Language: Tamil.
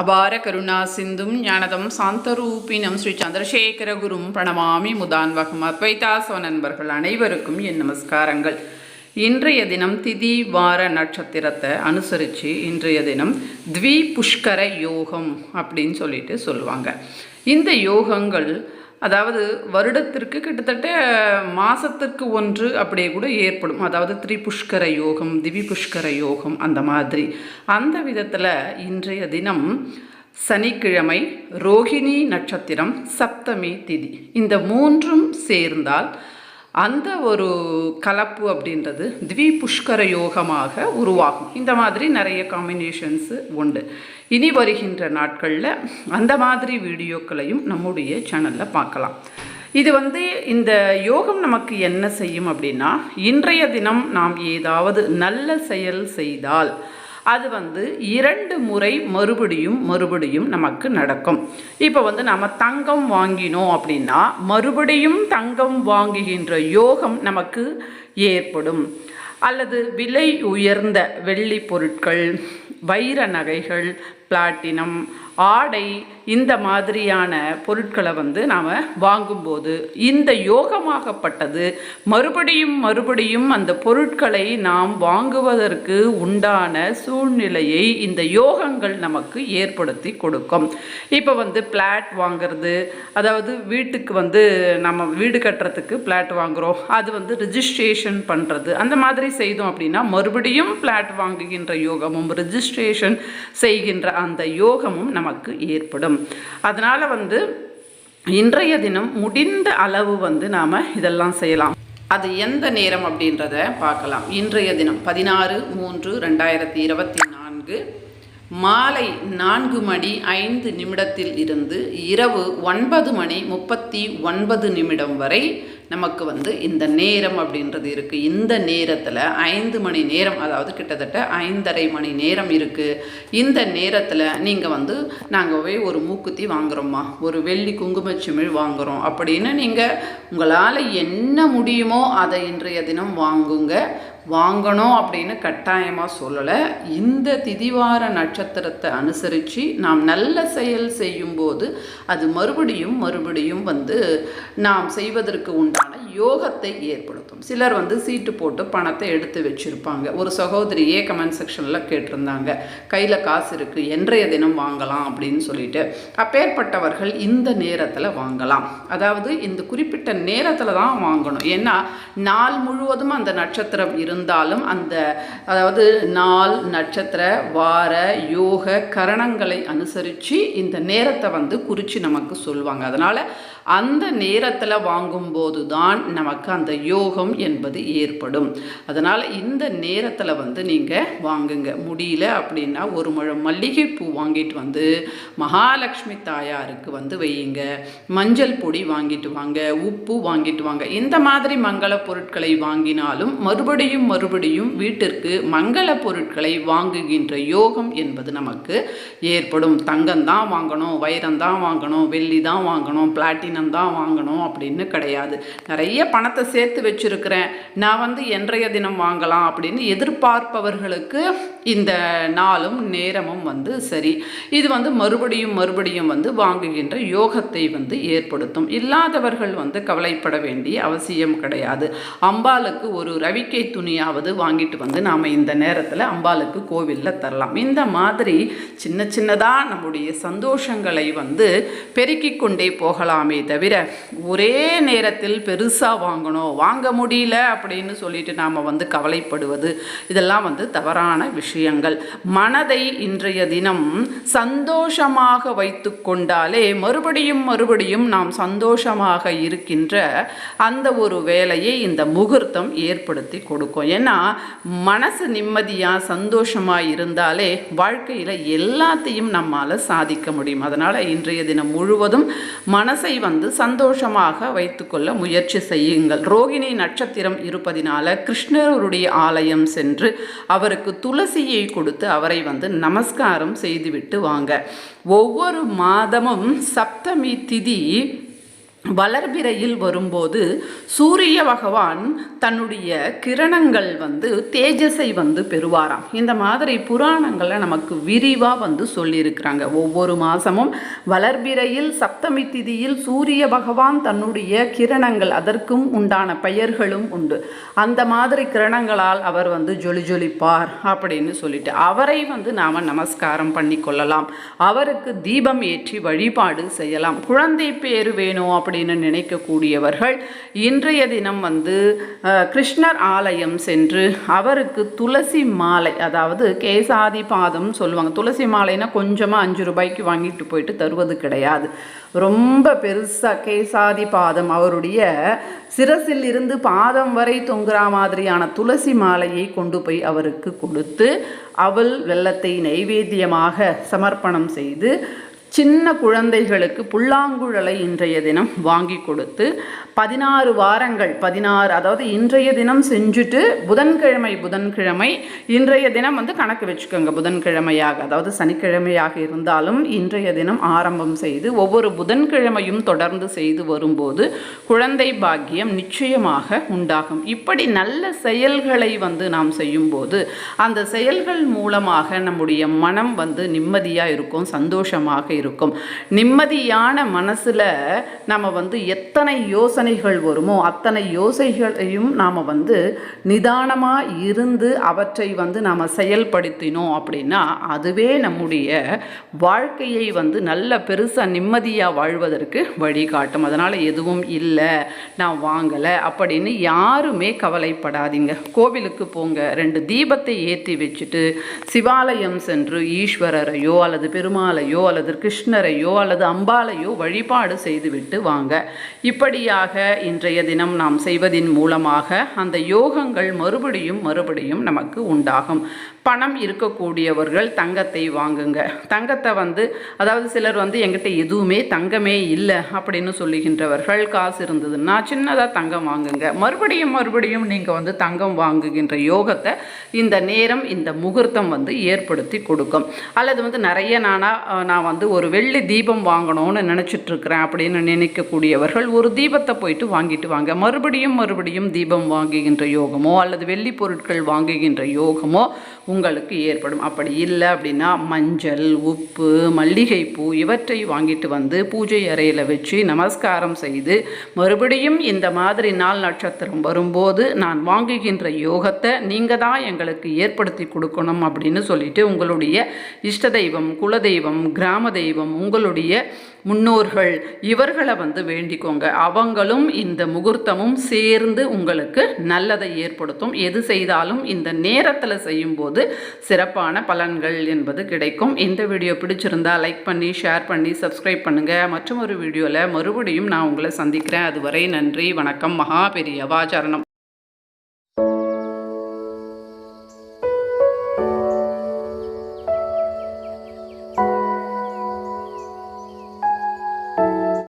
அபார கருணா சிந்தும் ஞானதம் சாந்தரூபினம் ஸ்ரீ சந்திரசேகர குரும் பிரணமாமி முதான்வகம் அத்வைதாசவ நண்பர்கள் அனைவருக்கும் என் நமஸ்காரங்கள். இன்றைய தினம் திதி வார நட்சத்திரத்தை அனுசரித்து இன்றைய தினம் த்வி புஷ்கர யோகம் அப்படின்னு சொல்லிட்டு சொல்லுவாங்க. இந்த யோகங்கள் அதாவது வருடத்திற்கு கிட்டத்தட்ட மாதத்திற்கு ஒன்று அப்படியே கூட ஏற்படும். அதாவது திரிபுஷ்கர யோகம் திவி புஷ்கர யோகம் அந்த மாதிரி. அந்த விதத்தில் இன்றைய தினம் சனிக்கிழமை ரோகிணி நட்சத்திரம் சப்தமி திதி. இந்த மூன்றும் சேர்ந்தால் அந்த ஒரு கலப்பு அப்படின்றது திவி புஷ்கர யோகமாக உருவாகும். இந்த மாதிரி நிறைய காம்பினேஷன்ஸு உண்டு. இனி வருகின்ற நாட்களில் அந்த மாதிரி வீடியோக்களையும் நம்முடைய சேனலில் பார்க்கலாம். இது வந்து இந்த யோகம் நமக்கு என்ன செய்யும் அப்படின்னா இன்றைய தினம் நாம் ஏதாவது நல்ல செயல் செய்தால் அது வந்து இரண்டு முறை மறுபடியும் மறுபடியும் நமக்கு நடக்கும். இப்போ வந்து நம்ம தங்கம் வாங்கினோம் அப்படின்னா மறுபடியும் தங்கம் வாங்குகின்ற யோகம் நமக்கு ஏற்படும். அல்லது விலை உயர்ந்த வெள்ளி பொருட்கள் வைர நகைகள் பிளாட்டினம் ஆடை இந்த மாதிரியான பொருட்களை வந்து நாம் வாங்கும்போது இந்த யோகமாகப்பட்டது. மறுபடியும் மறுபடியும் அந்த பொருட்களை நாம் வாங்குவதற்கு உண்டான சூழ்நிலையை இந்த யோகங்கள் நமக்கு ஏற்படுத்தி கொடுக்கும். இப்போ வந்து பிளாட் வாங்குறது அதாவது வீட்டுக்கு வந்து நம்ம வீடு கட்டுறதுக்கு பிளாட் வாங்குகிறோம் அது வந்து ரிஜிஸ்ட்ரேஷன் பண்ணுறது அந்த மாதிரி செய்தோம் அப்படின்னா மறுபடியும் பிளாட் வாங்குகின்ற யோகமும் ரிஜிஸ்ட்ரேஷன் செய்கின்ற அந்த யோகமும் நமக்கு ஏற்படும். அதனால் வந்து இன்றைய தினம் முடிந்த அளவு வந்து நாம் இதெல்லாம் செய்யலாம். அது எந்த நேரம் அப்படின்றத பார்க்கலாம். இன்றைய தினம் பதினாறு மூன்று ரெண்டாயிரத்தி இருபத்தி நான்கு மாலை நான்கு மணி ஐந்து நிமிடத்தில் இருந்து இரவு ஒன்பது மணி முப்பத்தி ஒன்பது நிமிடம் வரை நமக்கு வந்து இந்த நேரம் அப்படின்றது இருக்குது இந்த நேரத்தில் ஐந்து மணி நேரம் அதாவது கிட்டத்தட்ட ஐந்தரை மணி நேரம் இருக்குது இந்த நேரத்தில் நீங்கள் வந்து நாங்கள் போய் ஒரு மூக்குத்தி வாங்குகிறோம்மா ஒரு வெள்ளி குங்குமச்சிமிழ் வாங்குகிறோம் அப்படின்னு நீங்கள் உங்களால் என்ன முடியுமோ அதை இன்றைய தினம் வாங்குங்க. வாங்கணும் அப்படின்னு கட்டாயமாக சொல்லலை. இந்த திதிவார நட்சத்திரத்தை அனுசரித்து நாம் நல்ல செயல் செய்யும்போது அது மறுபடியும் மறுபடியும் வந்து நாம் செய்வதற்கு உண்டான யோகத்தை ஏற்படுத்தும். சிலர் வந்து சீட்டு போட்டு பணத்தை எடுத்து வச்சுருப்பாங்க. ஒரு சகோதரியே கமெண்ட் செக்ஷனில் கேட்டிருந்தாங்க. கையில் காசு இருக்குது என்றைய தினம் வாங்கலாம் அப்படின்னு சொல்லிட்டு. அப்பேற்பட்டவர்கள் இந்த நேரத்தில் வாங்கலாம். அதாவது இந்த குறிப்பிட்ட நேரத்தில் தான் வாங்கணும். ஏன்னா நாள் முழுவதும் அந்த நட்சத்திரம் இருந்தாலும் அந்த அதாவது நாள் நட்சத்திர வார யோக கரணங்களை அனுசரித்து இந்த நேரத்தை வந்து குறித்து நமக்கு சொல்லுவாங்க. அதனால் அந்த நேரத்தில் வாங்கும்போது தான் நமக்கு அந்த யோகம் என்பது ஏற்படும். அதனால் இந்த நேரத்தில் வந்து நீங்கள் வாங்குங்க. முடியல அப்படின்னா ஒரு முழம் மல்லிகைப்பூ வாங்கிட்டு வந்து மகாலட்சுமி தாயாருக்கு வந்து வையுங்க. மஞ்சள் பொடி வாங்கிட்டு வாங்க. உப்பு வாங்கிட்டு வாங்க. இந்த மாதிரி மங்கள பொருட்களை வாங்கினாலும் மறுபடியும் மறுபடியும் வீட்டிற்கு மங்கள பொருட்களை வாங்குகின்ற யோகம் என்பது நமக்கு ஏற்படும். தங்கம் தான் வாங்கணும் வைரம் தான் வாங்கணும் வெள்ளி தான் வாங்கணும் பிளாட்டினம் தான் வாங்கணும் அப்படின்னு கிடையாது. நிறைய பணத்தை சேர்த்து வச்சுருக்கிறேன். நான் வந்து என்றைய தினம் வாங்கலாம் அப்படின்னு எதிர்பார்ப்பவர்களுக்கு இந்த நாளும் நேரமும் வந்து சரி. இது வந்து மறுபடியும் மறுபடியும் வந்து வாங்குகின்ற யோகத்தை வந்து ஏற்படுத்தும். இல்லாதவர்கள் வந்து கவலைப்பட வேண்டிய அவசியம் கிடையாது. அம்பாளுக்கு ஒரு ரவிக்கை துணி துணியாவது வாங்கிட்டு வந்து நாம் இந்த நேரத்தில் அம்பாளுக்கு கோவிலில் தரலாம். இந்த மாதிரி சின்ன சின்னதாக நம்முடைய சந்தோஷங்களை வந்து பெருக்கிக் கொண்டே போகலாமே தவிர ஒரே நேரத்தில் பெருசாக வாங்கணும் வாங்க முடியல அப்படின்னு சொல்லிட்டு நாம் வந்து கவலைப்படுவது இதெல்லாம் வந்து தவறான விஷயங்கள். மனதை இன்றைய தினம் சந்தோஷமாக வைத்து கொண்டாலே மறுபடியும் மறுபடியும் நாம் சந்தோஷமாக இருக்கின்ற அந்த ஒரு வேலையை இந்த முகூர்த்தம் ஏற்படுத்தி கொடுக்கும். ஏன்னா மனசு நிம்மதியாக சந்தோஷமாக இருந்தாலே வாழ்க்கையில் எல்லாத்தையும் நம்மால் சாதிக்க முடியும். அதனால் இன்றைய தினம் முழுவதும் மனசை வந்து சந்தோஷமாக வைத்துக்கொள்ள முயற்சி செய்யுங்கள். ரோகிணி நட்சத்திரம் இருப்பதினால கிருஷ்ணருடைய ஆலயம் சென்று அவருக்கு துளசியை கொடுத்து அவரை வந்து நமஸ்காரம் செய்துவிட்டு வாங்க. ஒவ்வொரு மாதமும் சப்தமி திதி வளர்பிறையில் வரும்போது சூரிய பகவான் தன்னுடைய கிரணங்கள் வந்து தேஜஸை வந்து பெறுவாராம். இந்த மாதிரி புராணங்களை நமக்கு விரிவாக வந்து சொல்லியிருக்கிறாங்க. ஒவ்வொரு மாதமும் வளர்பிறையில் சப்தமி திதியில் சூரிய பகவான் தன்னுடைய கிரணங்கள் அதற்கும் உண்டான பெயர்களும் உண்டு. அந்த மாதிரி கிரணங்களால் அவர் வந்து ஜொலி ஜொலிப்பார் அப்படின்னு சொல்லிட்டு அவரை வந்து நாம் நமஸ்காரம் பண்ணி கொள்ளலாம். அவருக்கு தீபம் ஏற்றி வழிபாடு செய்யலாம். குழந்தை பேர் வேணும் அப்படின்னு நினைக்கக்கூடியவர்கள் இன்றைய தினம் வந்து கிருஷ்ணர் ஆலயம் சென்று அவருக்கு துளசி மாலை அதாவது கேசாதி பாதம் சொல்லுவாங்க. துளசி மாலைனா கொஞ்சமாக அஞ்சு ரூபாய்க்கு வாங்கிட்டு போயிட்டு தருவது கிடையாது. ரொம்ப பெருசாக கேசாதி பாதம் அவருடைய சிரசில் இருந்து பாதம் வரை தொங்குற மாதிரியான துளசி மாலையை கொண்டு போய் அவருக்கு கொடுத்து அவள் வெள்ளத்தை நைவேத்தியமாக சமர்ப்பணம் செய்து சின்ன குழந்தைகளுக்கு புல்லாங்குழலை இன்றைய தினம் வாங்கி கொடுத்து பதினாறு வாரங்கள் பதினாறு அதாவது இன்றைய தினம் செஞ்சுட்டு புதன்கிழமை புதன்கிழமை இன்றைய தினம் வந்து கணக்கு வச்சுக்கோங்க புதன்கிழமையாக. அதாவது சனிக்கிழமையாக இருந்தாலும் இன்றைய தினம் ஆரம்பம் செய்து ஒவ்வொரு புதன்கிழமையும் தொடர்ந்து செய்து வரும்போது குழந்தை பாக்கியம் நிச்சயமாக உண்டாகும். இப்படி நல்ல செயல்களை வந்து நாம் செய்யும்போது அந்த செயல்கள் மூலமாக நம்முடைய மனம் வந்து நிம்மதியாக இருக்கும் சந்தோஷமாக இருக்கும் நிம்மதியான மனசில் நம்ம வந்து எத்தனை யோசனைகள் வருமோ அத்தனை யோசனைகளையும் நாம் வந்து நிதானமாக இருந்து அவற்றை வந்து நாம் செயல்படுத்தினோம் அப்படின்னா அதுவே நம்முடைய வாழ்க்கையை வந்து நல்ல பெருசாக நிம்மதியாக வாழ்வதற்கு வழிகாட்டும். அதனால் எதுவும் இல்லை நான் வாங்கலை அப்படின்னு யாருமே கவலைப்படாதீங்க. கோவிலுக்கு போங்க. ரெண்டு தீபத்தை ஏற்றி வச்சுட்டு சிவாலயம் சென்று ஈஸ்வரரையோ அல்லது பெருமாளையோ அல்லது கிருஷ்ணரையோ அல்லது அம்பாளையோ வழிபாடு செய்துவிட்டு வாங்க. இப்படியாக இன்றைய தினம் நாம் செய்வதின் மூலமாக அந்த யோகங்கள் மறுபடியும் மறுபடியும் நமக்கு உண்டாகும். பணம் இருக்கக்கூடியவர்கள் தங்கத்தை வாங்குங்க. தங்கத்தை வந்து அதாவது சிலர் வந்து எங்கிட்ட எதுவுமே தங்கமே இல்லை அப்படின்னு சொல்லுகின்றவர்கள் காசு இருந்ததுன்னா சின்னதாக தங்கம் வாங்குங்க. மறுபடியும் மறுபடியும் நீங்கள் வந்து தங்கம் வாங்குகின்ற யோகத்தை இந்த நேரம் இந்த முகூர்த்தம் வந்து ஏற்படுத்தி கொடுக்கும். அல்லது வந்து நிறைய நானா நான் வந்து ஒரு வெள்ளி தீபம் வாங்கணும்னு நினச்சிட்ருக்கிறேன் அப்படின்னு நினைக்கக்கூடியவர்கள் ஒரு தீபத்தை போயிட்டு வாங்கிட்டு வாங்க. மறுபடியும் மறுபடியும் தீபம் வாங்குகின்ற யோகமோ அல்லது வெள்ளி பொருட்கள் வாங்குகின்ற யோகமோ உங்களுக்கு ஏற்படும். அப்படி இல்லை அப்படின்னா மஞ்சள் உப்பு மல்லிகைப்பூ இவற்றை வாங்கிட்டு வந்து பூஜை அறையில் வச்சு நமஸ்காரம் செய்து மறுபடியும் இந்த மாதிரி நாள் நட்சத்திரம் வரும்போது நான் வாங்குகின்ற யோகத்தை நீங்கள் தான் எங்களுக்கு ஏற்படுத்தி கொடுக்கணும் அப்படின்னு சொல்லிட்டு உங்களுடைய இஷ்ட தெய்வம் குலதெய்வம் கிராம தெய்வம் உங்களுடைய முன்னோர்கள் இவர்களை வந்து வேண்டிக்கோங்க. அவங்களும் இந்த முகூர்த்தமும் சேர்ந்து உங்களுக்கு நல்லதை ஏற்படுத்தும். எது செய்தாலும் இந்த நேரத்தில் செய்யும்போது சிறப்பான பலன்கள் என்பது கிடைக்கும். இந்த வீடியோ பிடிச்சிருந்தா லைக் பண்ணி ஷேர் பண்ணி சப்ஸ்கிரைப் பண்ணுங்கள் மற்றும் ஒரு வீடியோவில் மறுபடியும் நான் உங்களை சந்திக்கிறேன். அதுவரை நன்றி வணக்கம் மகா பெரியவா சரணம்